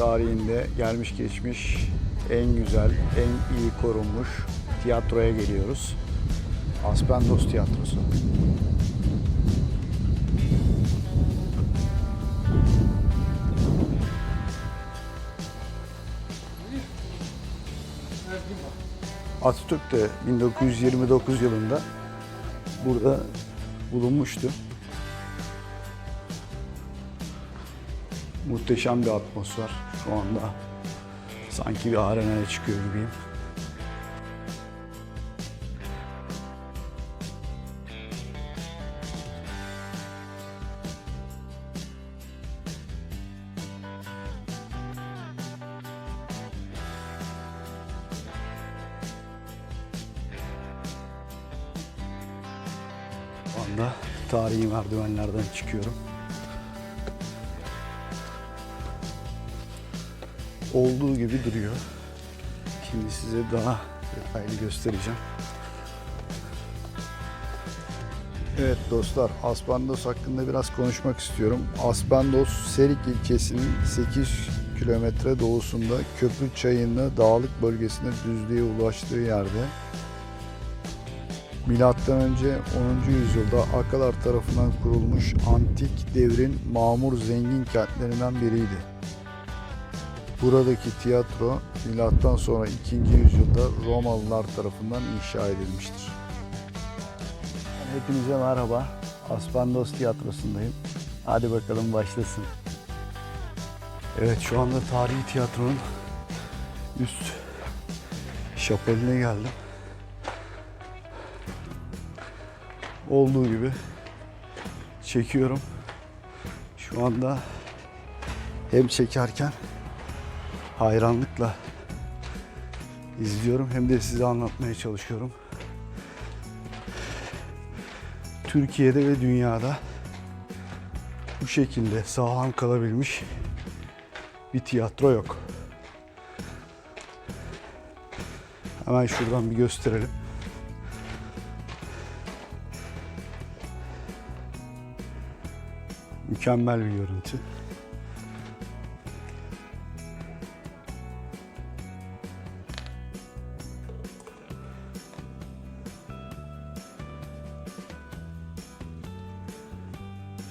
tarihinde gelmiş geçmiş en güzel, en iyi korunmuş tiyatroya geliyoruz. Aspendos Tiyatrosu. Atatürk de 1929 yılında burada bulunmuştu. Muhteşem bir atmosfer şu. Sanki bir arenaya çıkıyor gibiyim. Anda tarihi merdivenlerden çıkıyorum. Olduğu gibi duruyor. Şimdi size daha detaylı göstereceğim. Evet dostlar, Aspendos hakkında biraz konuşmak istiyorum. Aspendos, Serik ilçesinin 8 kilometre doğusunda Köprü Çayı'nın dağlık bölgesine düzlüğe ulaştığı yerde Milattan önce 10. yüzyılda Akalar tarafından kurulmuş antik devrin mamur zengin kentlerinden biriydi. Buradaki tiyatro milattan sonra 2. yüzyılda Romalılar tarafından inşa edilmiştir. Hepinize merhaba. Aspendos Tiyatrosu'ndayım. Hadi bakalım başlasın. Evet şu anda tarihi tiyatronun üst şapeline geldim. olduğu gibi çekiyorum. Şu anda hem çekerken hayranlıkla izliyorum hem de size anlatmaya çalışıyorum. Türkiye'de ve dünyada bu şekilde sağlam kalabilmiş bir tiyatro yok. Hemen şuradan bir gösterelim. Mükemmel bir görüntü.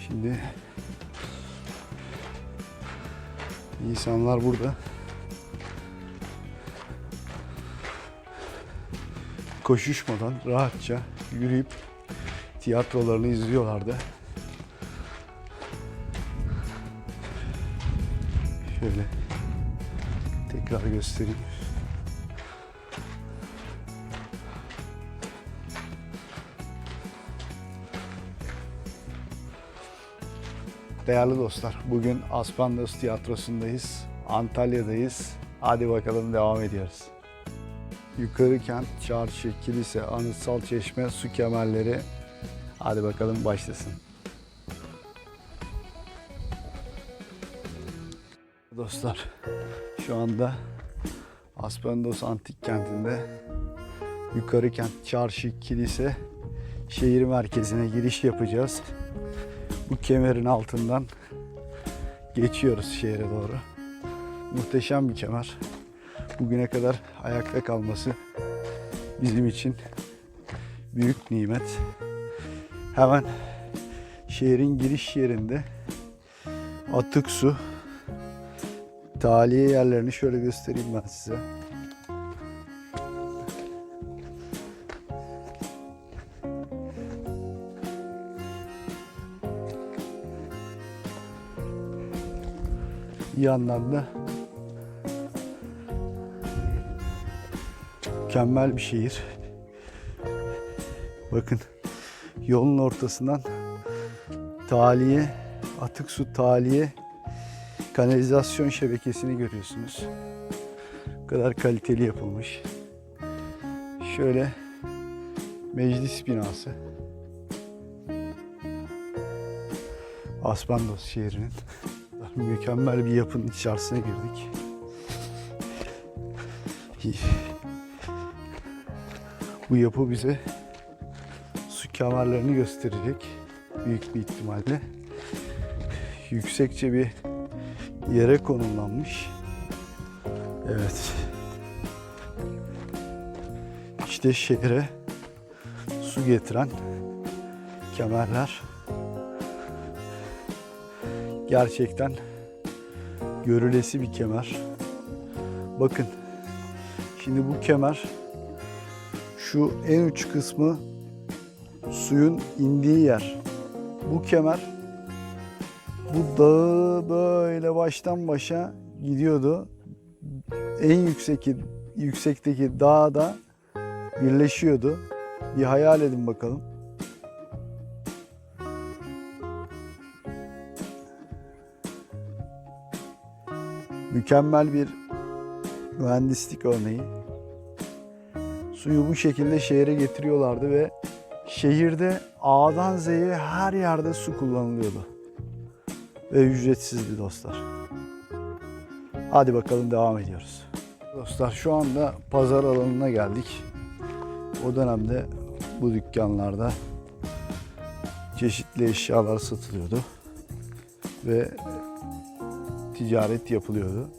Şimdi insanlar burada koşuşmadan rahatça yürüyüp tiyatrolarını izliyorlardı. Şöyle tekrar göstereyim. Değerli dostlar, bugün Aspandos Tiyatrosu'ndayız. Antalya'dayız. Hadi bakalım devam ediyoruz. Yukarı kent, çarşı, kilise, anıtsal çeşme, su kemerleri. Hadi bakalım başlasın. Dostlar, şu anda Aspendos Antik Kenti'nde yukarı kent, çarşı, kilise, şehir merkezine giriş yapacağız. Bu kemerin altından geçiyoruz şehre doğru. Muhteşem bir kemer. Bugüne kadar ayakta kalması bizim için büyük nimet. Hemen şehrin giriş yerinde atık su Taliye yerlerini şöyle göstereyim ben size. Yandan da mükemmel bir şehir. Bakın yolun ortasından taliye, atık su taliye kanalizasyon şebekesini görüyorsunuz. Bu kadar kaliteli yapılmış. Şöyle meclis binası. Aspendos şehrinin mükemmel bir yapının içerisine girdik. Bu yapı bize su kemerlerini gösterecek büyük bir ihtimalle. Yüksekçe bir yere konumlanmış. Evet. İşte şehre su getiren kemerler. Gerçekten görülesi bir kemer. Bakın. Şimdi bu kemer şu en uç kısmı suyun indiği yer. Bu kemer bu dağı böyle baştan başa gidiyordu. En yüksekteki yüksekteki dağda birleşiyordu. Bir hayal edin bakalım. Mükemmel bir mühendislik örneği. Suyu bu şekilde şehre getiriyorlardı ve şehirde A'dan Z'ye her yerde su kullanılıyordu. Ve ücretsizdi dostlar. Hadi bakalım devam ediyoruz. Dostlar şu anda pazar alanına geldik. O dönemde bu dükkanlarda çeşitli eşyalar satılıyordu ve ticaret yapılıyordu.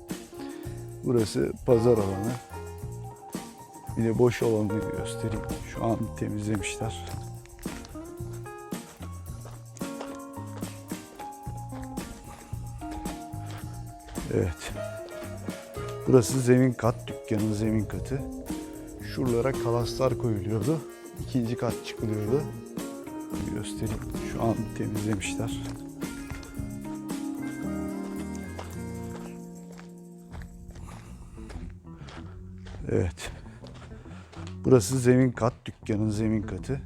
Burası pazar alanı. Bir de boş olanını göstereyim. Şu an temizlemişler. Evet. Burası zemin kat, dükkanın zemin katı. Şuralara kalaslar koyuluyordu. İkinci kat çıkılıyordu. Göstereyim. Şu an temizlemişler. Evet. Burası zemin kat, dükkanın zemin katı.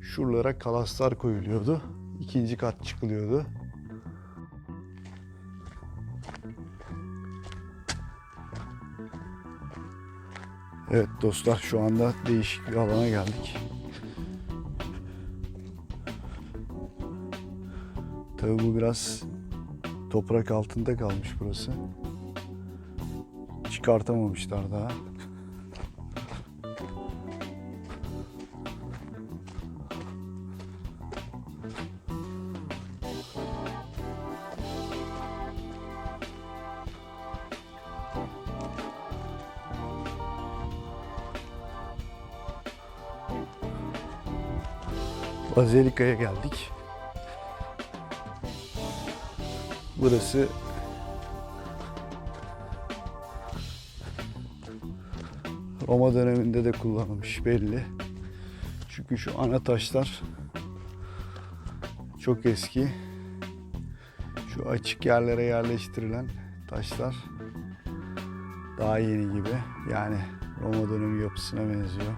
Şuralara kalaslar koyuluyordu. İkinci kat çıkılıyordu. Evet dostlar şu anda değişik bir alana geldik. Tabii bu biraz toprak altında kalmış burası. Çıkartamamışlar daha. Bazilika'ya geldik. Burası Roma döneminde de kullanılmış belli. Çünkü şu ana taşlar çok eski. Şu açık yerlere yerleştirilen taşlar daha yeni gibi. Yani Roma dönemi yapısına benziyor.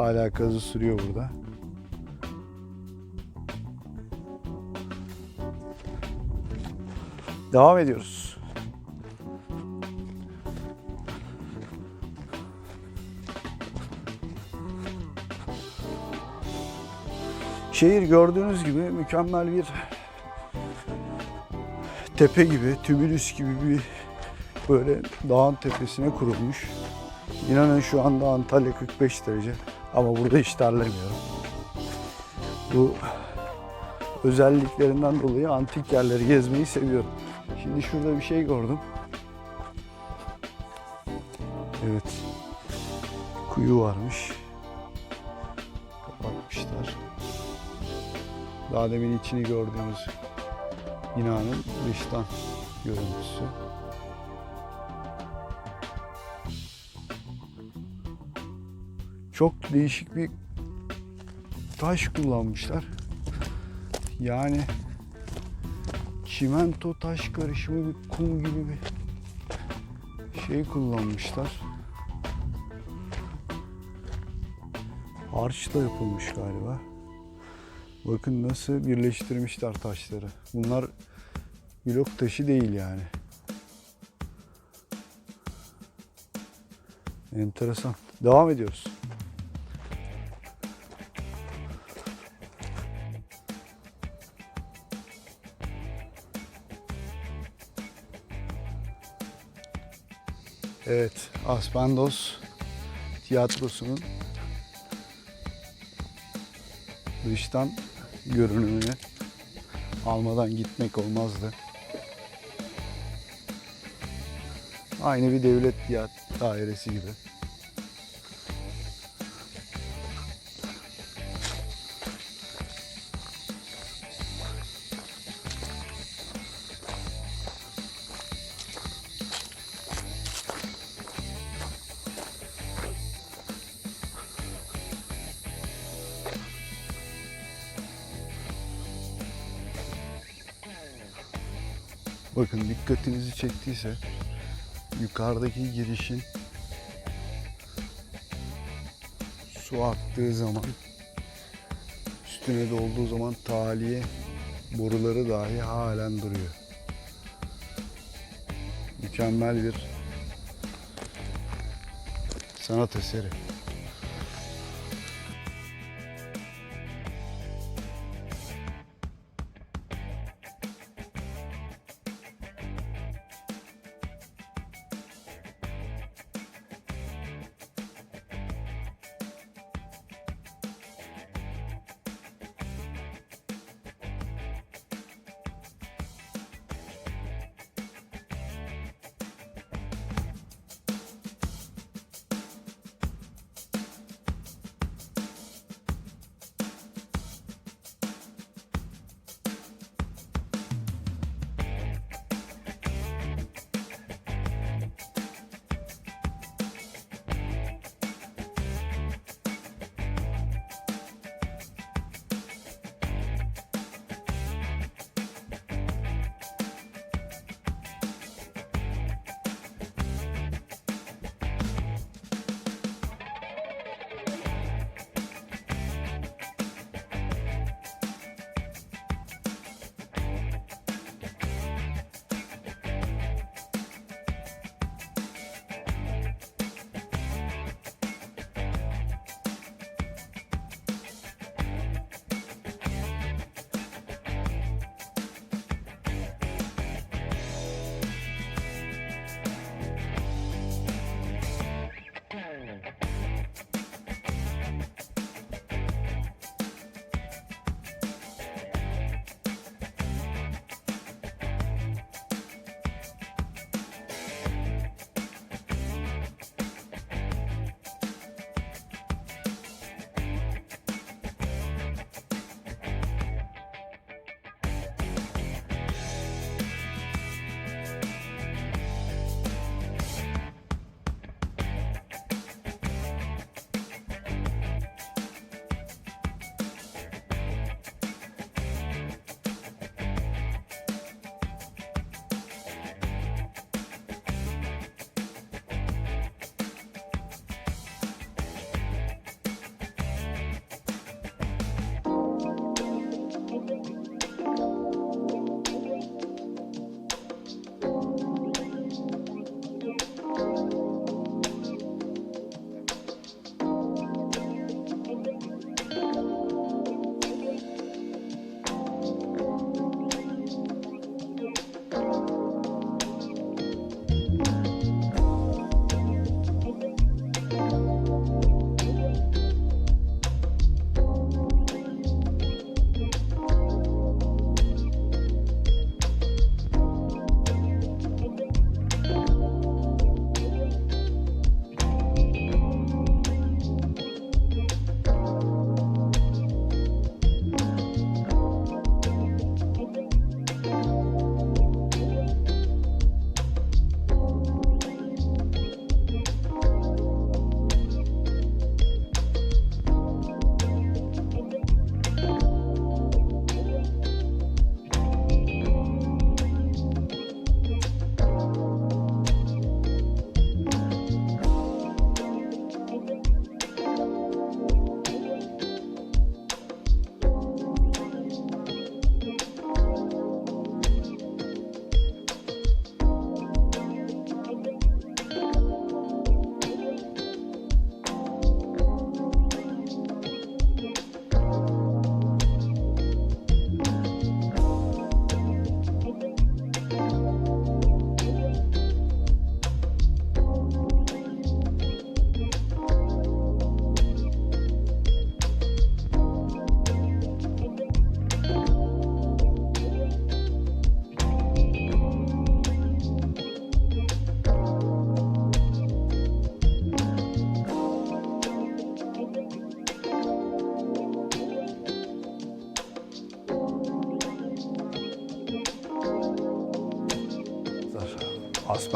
Hala kazı sürüyor burada. Devam ediyoruz. Şehir gördüğünüz gibi mükemmel bir tepe gibi, tümülüs gibi bir böyle dağın tepesine kurulmuş. İnanın şu anda Antalya 45 derece ama burada hiç terlemiyorum. Bu özelliklerinden dolayı antik yerleri gezmeyi seviyorum. Şimdi şurada bir şey gördüm. Evet. Kuyu varmış. Kapatmışlar. Daha demin içini gördüğümüz binanın dıştan görüntüsü. Çok değişik bir taş kullanmışlar. Yani çimento taş karışımı bir kum gibi bir şey kullanmışlar. Harçla yapılmış galiba. Bakın nasıl birleştirmişler taşları. Bunlar blok taşı değil yani. Enteresan. Devam ediyoruz. Evet, Aspendos tiyatrosunun dıştan görünümünü almadan gitmek olmazdı. Aynı bir devlet ya- dairesi gibi. Bakın dikkatinizi çektiyse yukarıdaki girişin su aktığı zaman üstüne dolduğu zaman taliye boruları dahi halen duruyor. Mükemmel bir sanat eseri.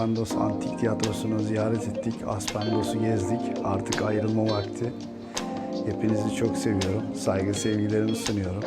Aspendos Antik Tiyatrosu'nu ziyaret ettik. Aspendos'u gezdik. Artık ayrılma vakti. Hepinizi çok seviyorum. Saygı sevgilerimi sunuyorum.